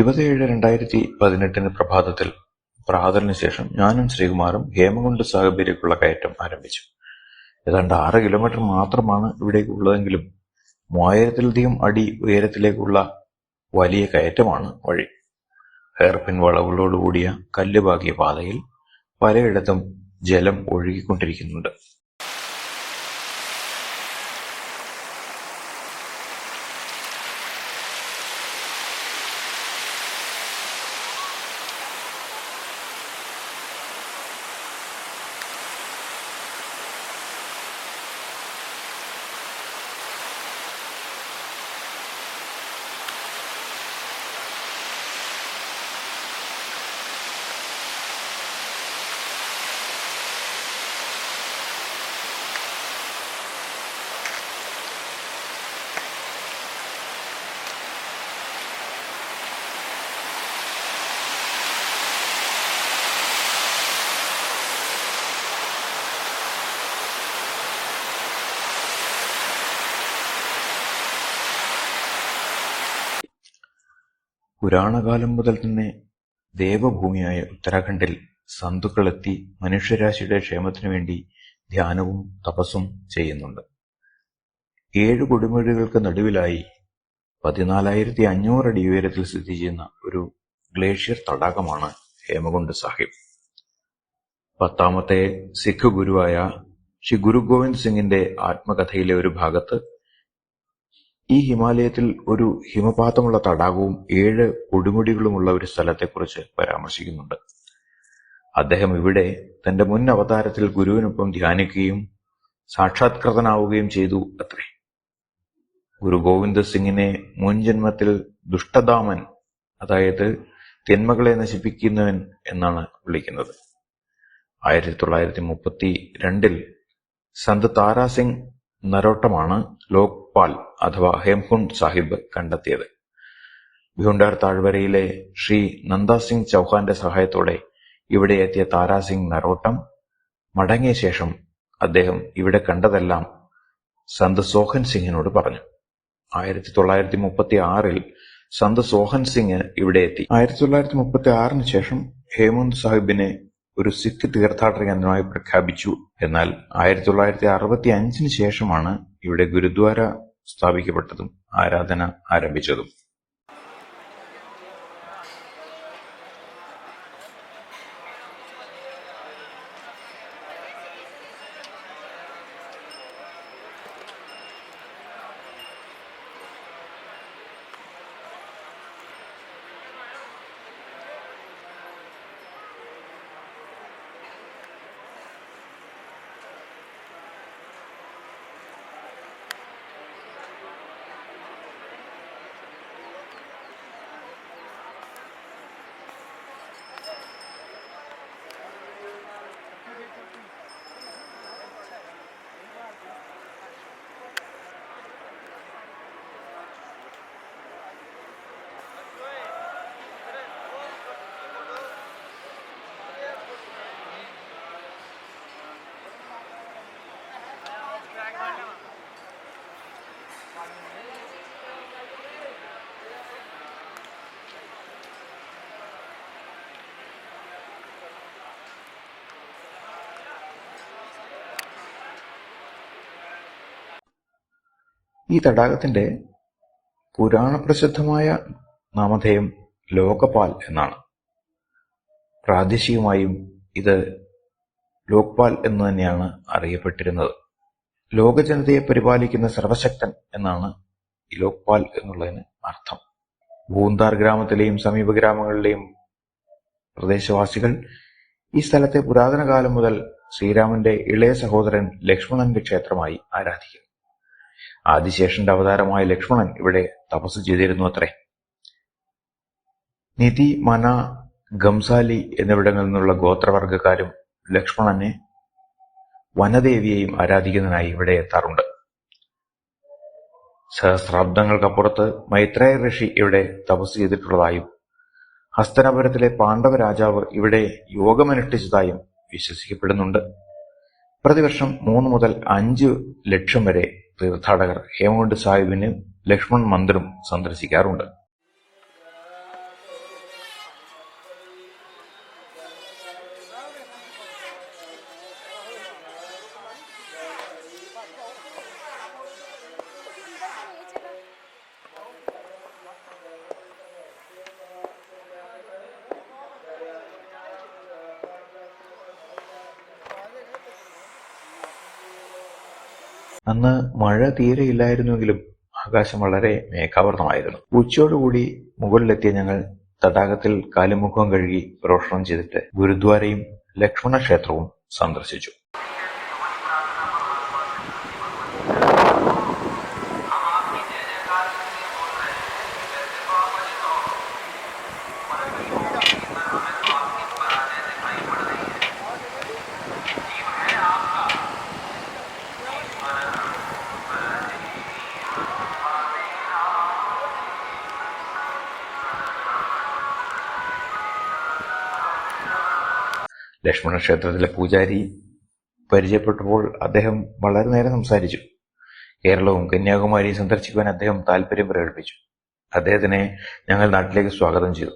ഇരുപത് ഏഴ് രണ്ടായിരത്തി പതിനെട്ടിന് പ്രഭാതത്തിൽ പ്രാതലിന് ശേഷം ഞാനും ശ്രീകുമാറും ഹേമകുണ്ട് സാഹബിലേക്കുള്ള കയറ്റം ആരംഭിച്ചു. ഏതാണ്ട് ആറ് കിലോമീറ്റർ മാത്രമാണ് ഇവിടേക്ക് ഉള്ളതെങ്കിലും മൂവായിരത്തിലധികം അടി ഉയരത്തിലേക്കുള്ള വലിയ കയറ്റമാണ് വഴി. ഹെയർപിൻ വളവുകളോടുകൂടിയ കല്ല് പാകിയ പാതയിൽ പലയിടത്തും ജലം ഒഴുകിക്കൊണ്ടിരിക്കുന്നുണ്ട്. പുരാണകാലം മുതൽ തന്നെ ദേവഭൂമിയായ ഉത്തരാഖണ്ഡിൽ സന്തുക്കളെത്തി മനുഷ്യരാശിയുടെ ക്ഷേമത്തിനു വേണ്ടി ധ്യാനവും തപസ്സും ചെയ്യുന്നുണ്ട്. ഏഴ് കൊടുമുഴികൾക്ക് നടുവിലായി പതിനാലായിരത്തി അടി ഉയരത്തിൽ സ്ഥിതി ചെയ്യുന്ന ഒരു ഗ്ലേഷ്യർ തടാകമാണ് ഹേമകുണ്ട് സാഹിബ്. പത്താമത്തെ സിഖ് ഗുരുവായ ശ്രീ ഗുരു ഗോവിന്ദ് സിംഗിന്റെ ആത്മകഥയിലെ ഒരു ഭാഗത്ത് ഈ ഹിമാലയത്തിൽ ഒരു ഹിമപാതമുള്ള തടാകവും ഏഴ് കൊടുമുടികളുമുള്ള ഒരു സ്ഥലത്തെക്കുറിച്ച് പരാമർശിക്കുന്നുണ്ട്. അദ്ദേഹം ഇവിടെ തന്റെ മുൻ അവതാരത്തിൽ ഗുരുവിനൊപ്പം ധ്യാനിക്കുകയും സാക്ഷാത്കൃതനാവുകയും ചെയ്തു അത്രേ. ഗുരു ഗോവിന്ദ സിംഗിനെ മുൻ ജന്മത്തിൽ ദുഷ്ടദാമൻ അതായത് തിന്മകളെ നശിപ്പിക്കുന്നവൻ എന്നാണ് വിളിക്കുന്നത്. ആയിരത്തി തൊള്ളായിരത്തി മുപ്പത്തി രണ്ടിൽ സന്ത് താരാസിംഗ് നരോട്ടമാണ് നരോട്ടമാണ് ലോക്പാൽ അഥവാ ഹേംകുണ്ട് സാഹിബ് കണ്ടെത്തിയത്. ഭ്യൂണ്ടാർ താഴ്വരയിലെ ശ്രീ നന്ദാസിംഗ് ചൗഹാന്റെ സഹായത്തോടെ ഇവിടെ എത്തിയ താരാസിംഗ് നരോട്ടം മടങ്ങിയ ശേഷം അദ്ദേഹം ഇവിടെ കണ്ടതെല്ലാം സന്ത് സോഹൻ സിംഗിനോട് പറഞ്ഞു. ആയിരത്തി തൊള്ളായിരത്തി മുപ്പത്തി ആറിൽ സന്ത് സോഹൻ സിംഗ് ഇവിടെ എത്തി. ആയിരത്തി തൊള്ളായിരത്തി മുപ്പത്തി ആറിന് ശേഷം ഹേമന്ത് സാഹിബിനെ ഒരു സിഖ് തീർത്ഥാടന കേന്ദ്രമായി പ്രഖ്യാപിച്ചു. എന്നാൽ ആയിരത്തി തൊള്ളായിരത്തി അറുപത്തി അഞ്ചിന് ശേഷമാണ് ഇവിടെ ഗുരുദ്വാര സ്ഥാപിക്കപ്പെട്ടതും ആരാധന ആരംഭിച്ചതും. ഈ തടാകത്തിന്റെ പുരാണപ്രസിദ്ധമായ നാമധേയം ലോകപാൽ എന്നാണ്. പ്രാദേശികമായും ഇത് ലോക്പാൽ എന്ന് തന്നെയാണ് അറിയപ്പെട്ടിരുന്നത്. ലോകജനതയെ പരിപാലിക്കുന്ന സർവശക്തൻ എന്നാണ് ഈ ലോക്പാൽ എന്നുള്ളതിന് അർത്ഥം. ഭൂന്താർ ഗ്രാമത്തിലെയും സമീപ ഗ്രാമങ്ങളിലെയും പ്രദേശവാസികൾ ഈ സ്ഥലത്തെ പുരാതന കാലം മുതൽ ശ്രീരാമന്റെ ഇളയ സഹോദരൻ ലക്ഷ്മണന്റെ ക്ഷേത്രമായി ആരാധിക്കുന്നു. ആദിശേഷന്റെ അവതാരമായ ലക്ഷ്മണൻ ഇവിടെ തപസ് ചെയ്തിരുന്നു അത്രേ. നിധി മന ഗംസാലി എന്നിവിടങ്ങളിൽ നിന്നുള്ള ഗോത്രവർഗക്കാരും ലക്ഷ്മണനെ വനദേവിയെയും ആരാധിക്കുന്നതിനായി ഇവിടെ എത്താറുണ്ട്. സഹസ്രാബ്ദങ്ങൾക്കപ്പുറത്ത് മൈത്രേയ ഋഷി ഇവിടെ തപസ് ചെയ്തിട്ടുള്ളതായും ഹസ്തനപുരത്തിലെ പാണ്ഡവ രാജാവ് ഇവിടെ യോഗമനുഷ്ഠിച്ചതായും വിശ്വസിക്കപ്പെടുന്നുണ്ട്. പ്രതിവർഷം മൂന്ന് മുതൽ അഞ്ച് ലക്ഷം വരെ തീർത്ഥാടകർ ഹേമകുണ്ട് സാഹിബിന് ലക്ഷ്മൺ മന്ദിറും സന്ദർശിക്കാറുണ്ട്. അന്ന് മഴ തീരെ ഇല്ലായിരുന്നുവെങ്കിലും ആകാശം വളരെ മേഘാവൃതമായിരുന്നു. ഉച്ചയോടുകൂടി മുകളിലെത്തിയ ഞങ്ങൾ തടാകത്തിൽ കാലുമുഖം കഴുകി പ്രോഷണം ചെയ്തിട്ട് ഗുരുദ്വാരയും ലക്ഷ്മണ ക്ഷേത്രവും സന്ദർശിച്ചു. ലക്ഷ്മണ ക്ഷേത്രത്തിലെ പൂജാരി പരിചയപ്പെട്ടപ്പോൾ അദ്ദേഹം വളരെ നേരം സംസാരിച്ചു. കേരളവും കന്യാകുമാരിയും സന്ദർശിക്കുവാൻ അദ്ദേഹം താല്പര്യം പ്രകടിപ്പിച്ചു. അദ്ദേഹത്തിനെ ഞങ്ങൾ നാട്ടിലേക്ക് സ്വാഗതം ചെയ്തു.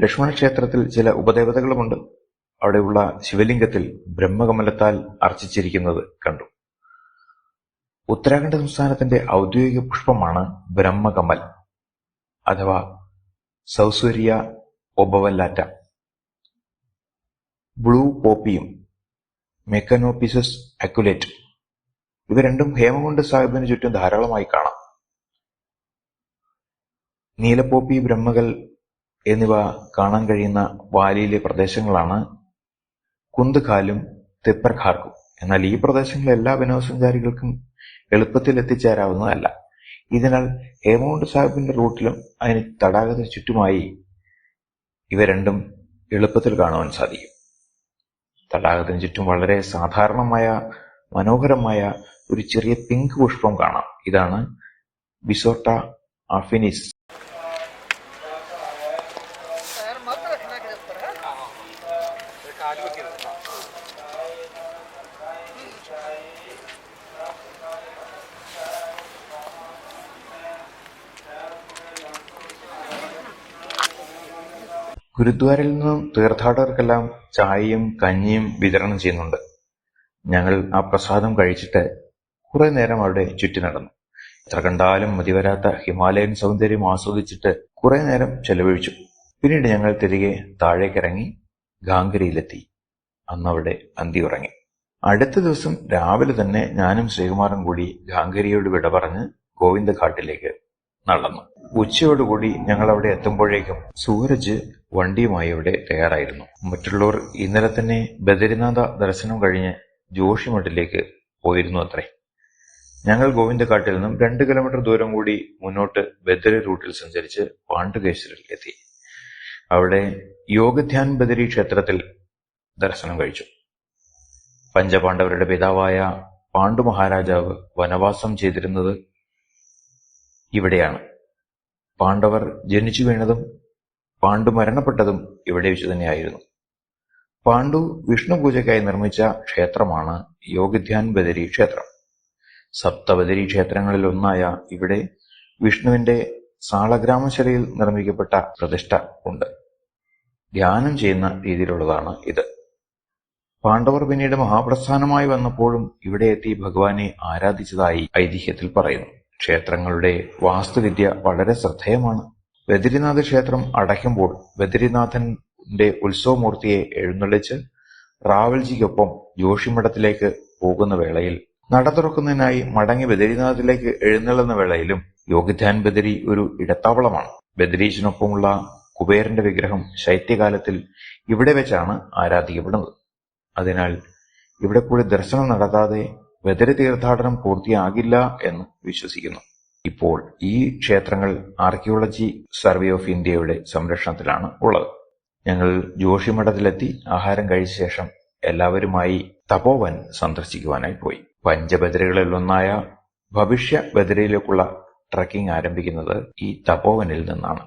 ലക്ഷ്മണ ക്ഷേത്രത്തിൽ ചില ഉപദേവതകളുമുണ്ട്. അവിടെയുള്ള ശിവലിംഗത്തിൽ ബ്രഹ്മകമലത്താൽ അർച്ചിച്ചിരിക്കുന്നത് കണ്ടു. ഉത്തരാഖണ്ഡ് സംസ്ഥാനത്തിന്റെ ഔദ്യോഗിക പുഷ്പമാണ് ബ്രഹ്മകമൽ അഥവാ സൗസൂര്യ ഒബവല്ലാറ്റ ബ്ലൂ പോപ്പിയും മെക്കനോപിസസ് അക്യുലേറ്റും. ഇവ രണ്ടും ഹേമകുണ്ട് സാഹിബിന് ചുറ്റും ധാരാളമായി കാണാം. നീലപ്പോപ്പി ബ്രഹ്മകൽ എന്നിവ കാണാൻ കഴിയുന്ന വാലിയിലെ പ്രദേശങ്ങളാണ് കുന്ദ്ഖാലും തെപ്പർഖാർക്കും. എന്നാൽ ഈ പ്രദേശങ്ങൾ എല്ലാ വിനോദസഞ്ചാരികൾക്കും എളുപ്പത്തിൽ എത്തിച്ചേരാവുന്നതല്ല. ഇതിനാൽ ഹേമകുണ്ട് സാഹിബിന്റെ റൂട്ടിലും അതിന് തടാകത്തിന് ചുറ്റുമായി ഇവ രണ്ടും എളുപ്പത്തിൽ കാണുവാൻ സാധിക്കും. തടാകത്തിന് ചുറ്റും വളരെ സാധാരണമായ മനോഹരമായ ഒരു ചെറിയ പിങ്ക് പുഷ്പം കാണാം. ഇതാണ് ബിസോട്ട ആഫിനിസ്. ഗുരുദ്വാരയിൽ നിന്നും തീർത്ഥാടകർക്കെല്ലാം ചായയും കഞ്ഞിയും വിതരണം ചെയ്യുന്നുണ്ട്. ഞങ്ങൾ ആ പ്രസാദം കഴിച്ചിട്ട് കുറെ നേരം അവിടെ ചുറ്റി നടന്നു. എത്ര കണ്ടാലും മതിവരാത്ത ഹിമാലയൻ സൗന്ദര്യം ആസ്വദിച്ചിട്ട് കുറെ നേരം ചെലവഴിച്ചു. പിന്നീട് ഞങ്ങൾ തിരികെ താഴേക്കിറങ്ങി ഗാംഗരിയിലെത്തി. അന്നവിടെ അന്തി ഉറങ്ങി. അടുത്ത ദിവസം രാവിലെ തന്നെ ഞാനും ശ്രീകുമാരൻ കൂടി ഗാംഗരിയോട് വിട പറഞ്ഞ് ഗോവിന്ദഘാട്ടിലേക്ക് നടന്നു. ഉച്ചയോടുകൂടി ഞങ്ങൾ അവിടെ എത്തുമ്പോഴേക്കും സൂരജ് വണ്ടിയുമായി അവിടെ തയ്യാറായിരുന്നു. മറ്റുള്ളവർ ഇന്നലെ തന്നെ ബദരിനാഥ ദർശനം കഴിഞ്ഞ് ജോഷിമഠിലേക്ക് പോയിരുന്നു അത്രേ. ഞങ്ങൾ ഗോവിന്ദക്കാട്ടിൽ നിന്നും രണ്ട് കിലോമീറ്റർ ദൂരം കൂടി മുന്നോട്ട് ബദരി റൂട്ടിൽ സഞ്ചരിച്ച് പാണ്ഡുകേശ്വരിൽ എത്തി. അവിടെ യോഗധ്യാൻ ബദരി ക്ഷേത്രത്തിൽ ദർശനം കഴിച്ചു. പഞ്ചപാണ്ഡവരുടെ പിതാവായ പാണ്ഡു മഹാരാജാവ് വനവാസം ചെയ്തിരുന്നത് ഇവിടെയാണ്. പാണ്ഡവർ ജനിച്ചു വീണതും പാണ്ഡു മരണപ്പെട്ടതും ഇവിടെ വെച്ച് തന്നെയായിരുന്നു പാണ്ഡു വിഷ്ണു പൂജയ്ക്കായി നിർമ്മിച്ച ക്ഷേത്രമാണ് യോഗിധ്യാൻ ബദരി ക്ഷേത്രം. സപ്തബദരി ക്ഷേത്രങ്ങളിൽ ഒന്നായ ഇവിടെ വിഷ്ണുവിന്റെ സാളഗ്രാമശലയിൽ നിർമ്മിക്കപ്പെട്ട പ്രതിഷ്ഠ ഉണ്ട്. ധ്യാനം ചെയ്യുന്ന രീതിയിലുള്ളതാണ് ഇത്. പാണ്ഡവർ പിന്നീട് മഹാപ്രസ്ഥാനമായി വന്നപ്പോഴും ഇവിടെ എത്തി ഭഗവാനെ ആരാധിച്ചതായി ഐതിഹ്യത്തിൽ പറയുന്നു. ക്ഷേത്രങ്ങളുടെ വാസ്തുവിദ്യ വളരെ ശ്രദ്ധേയമാണ്. ബദരിനാഥ ക്ഷേത്രം അടയ്ക്കുമ്പോൾ ബദരിനാഥന്റെ ഉത്സവമൂർത്തിയെ എഴുന്നള്ളിച്ച് റാവൽജിക്കൊപ്പം ജോഷിമഠത്തിലേക്ക് പോകുന്ന വേളയിൽ നട തുറക്കുന്നതിനായി മടങ്ങി ബദരിനാഥിലേക്ക് എഴുന്നള്ളുന്ന വേളയിലും യോഗിധ്യാൻ ബദരി ഒരു ഇടത്താവളമാണ്. ബദരീശിനൊപ്പമുള്ള കുബേരന്റെ വിഗ്രഹം ശൈത്യകാലത്തിൽ ഇവിടെ വെച്ചാണ് ആരാധിക്കപ്പെടുന്നത്. അതിനാൽ ഇവിടെ കൂടി ദർശനം നടത്താതെ ബദരി തീർത്ഥാടനം പൂർത്തിയാകില്ല എന്ന് വിശ്വസിക്കുന്നു. ഇപ്പോൾ ഈ ക്ഷേത്രങ്ങൾ ആർക്കിയോളജി സർവേ ഓഫ് ഇന്ത്യയുടെ സംരക്ഷണത്തിലാണ് ഉള്ളത്. ഞങ്ങൾ ജോഷിമഠത്തിലെത്തി ആഹാരം കഴിച്ച ശേഷം എല്ലാവരുമായി തപോവൻ സന്ദർശിക്കുവാനായി പോയി. പഞ്ചബദരികളിൽ ഒന്നായ ഭവിഷ്യ ബദരയിലേക്കുള്ള ട്രക്കിംഗ് ആരംഭിക്കുന്നത് ഈ തപോവനിൽ നിന്നാണ്.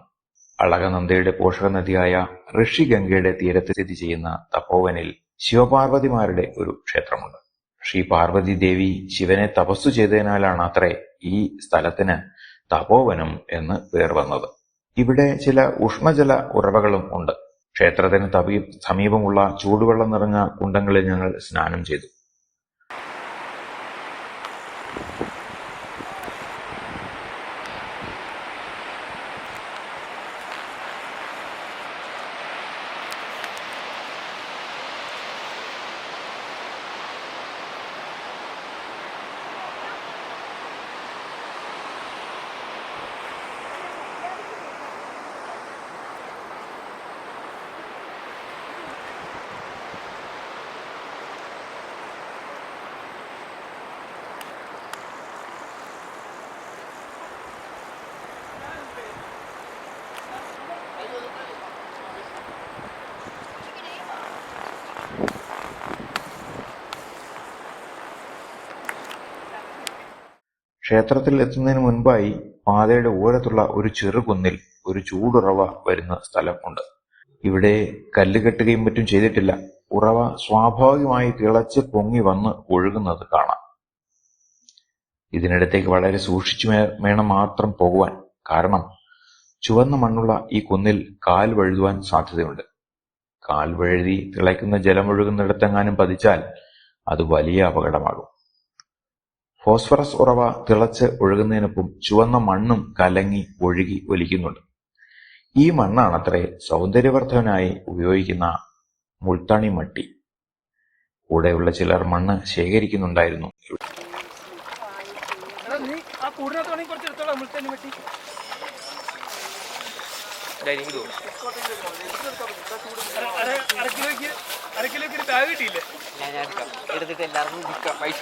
അളകനന്ദയുടെ പോഷക നദിയായ ഋഷിഗംഗയുടെ തീരത്ത് സ്ഥിതി ചെയ്യുന്ന തപോവനിൽ ശിവപാർവതിമാരുടെ ഒരു ക്ഷേത്രമുണ്ട്. ശ്രീ പാർവതി ദേവി ശിവനെ തപസ്സു ചെയ്തതിനാലാണ് അത്രേ ഈ സ്ഥലത്തിന് തപോവനം എന്ന് പേർ വന്നത്. ഇവിടെ ചില ഉഷ്ണജല ഉറവകളും ഉണ്ട്. ക്ഷേത്രത്തിന് സമീപമുള്ള ചൂടുവെള്ളം നിറഞ്ഞ കുണ്ടങ്ങളിൽ ഞങ്ങൾ സ്നാനം ചെയ്തു. ക്ഷേത്രത്തിൽ എത്തുന്നതിന് മുൻപായി പാതയുടെ ഓരത്തുള്ള ഒരു ചെറുകുന്നിൽ ഒരു ചൂടുറവ വരുന്ന സ്ഥലമുണ്ട് ഇവിടെ കല്ല് കെട്ടുകയും മറ്റും ചെയ്തിട്ടില്ല. ഉറവ സ്വാഭാവികമായി തിളച്ച് പൊങ്ങി വന്ന് ഒഴുകുന്നത് കാണാം. ഇതിനടുത്തേക്ക് വളരെ സൂക്ഷിച്ചു വേണം മാത്രം പോകുവാൻ. കാരണം ചുവന്ന മണ്ണുള്ള ഈ കുന്നിൽ കാൽ വഴുതുവാൻ സാധ്യതയുണ്ട്. കാൽ വഴുതി തിളയ്ക്കുന്ന ജലമൊഴുകുന്നിടത്തെങ്ങാനും പതിച്ചാൽ അത് വലിയ അപകടമാകും. ഫോസ്ഫറസ് ഉറവ തിളച്ച് ഒഴുകുന്നതിനൊപ്പം ചുവന്ന മണ്ണും കലങ്ങി ഒഴുകി ഒലിക്കുന്നുണ്ട്. ഈ മണ്ണാണത്രേ സൗന്ദര്യവർദ്ധവനായി ഉപയോഗിക്കുന്ന മുൾത്തണി മട്ടി. കൂടെയുള്ള ചിലർ മണ്ണ് ശേഖരിക്കുന്നുണ്ടായിരുന്നു. എടാ നീ ആ കൂടിനകത്താണെങ്കിൽ കുറച്ച് എടുത്തോളാം മുൾത്തന്നെ വെട്ടി ഡൈനിങ് റൂം അര അര- അര കിലോയ്ക്ക് അര കിലോയ്ക്ക് ഒരു ബാഗ് കിട്ടിയില്ലേ? ഞാൻ എടുക്കാം. എടുത്തിട്ട് എല്ലാവർക്കും പൈസ